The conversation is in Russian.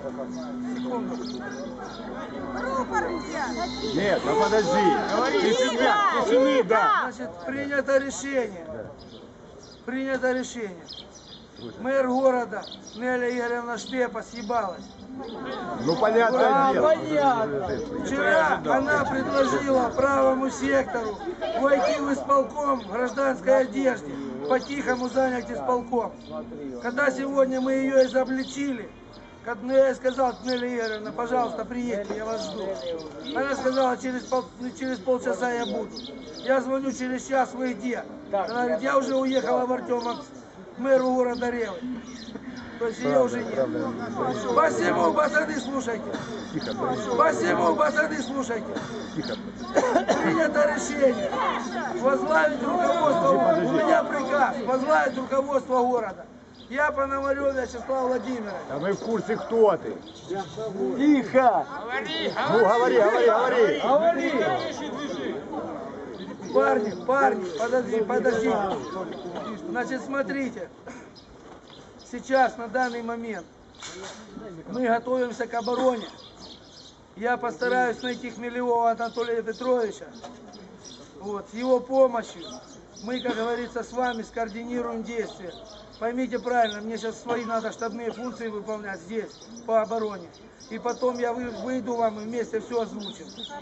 Секунду. Нет, ну подожди. Тишина, тишины, да. Значит, принято решение. Принято решение. Мэр города Неля Игоревна Штепа съебалась. Ну понятное дело. Вчера она предложила правому сектору войти в исполком в гражданской одежде, по-тихому занять исполком. Когда сегодня мы ее изобличили, я сказал, Нелли Игоревна, пожалуйста, приедьте, я вас жду. Она сказала, через, пол, через полчаса я буду. Я звоню через час, вы где? Она говорит, я уже уехала в Артемовск, мэру города Ревы. То есть ее уже нет. Посему, пацаны, слушайте. Посему, пацаны, слушайте. Принято решение возглавить руководство, у меня приказ, возглавить руководство города. Я Пономарев Вячеслав Владимирович. А мы в курсе, кто ты. Тихо! Ну говори, говори, говори. Парни, парни, подожди, подождите. Значит, смотрите. Сейчас, на данный момент, мы готовимся к обороне. Я постараюсь найти Хмелевого Анатолия Петровича. Вот, с его помощью мы, как говорится, с вами скоординируем действия. Поймите правильно, мне сейчас свои надо штабные функции выполнять здесь, по обороне. И потом я вы- выйду вам и вместе все озвучим.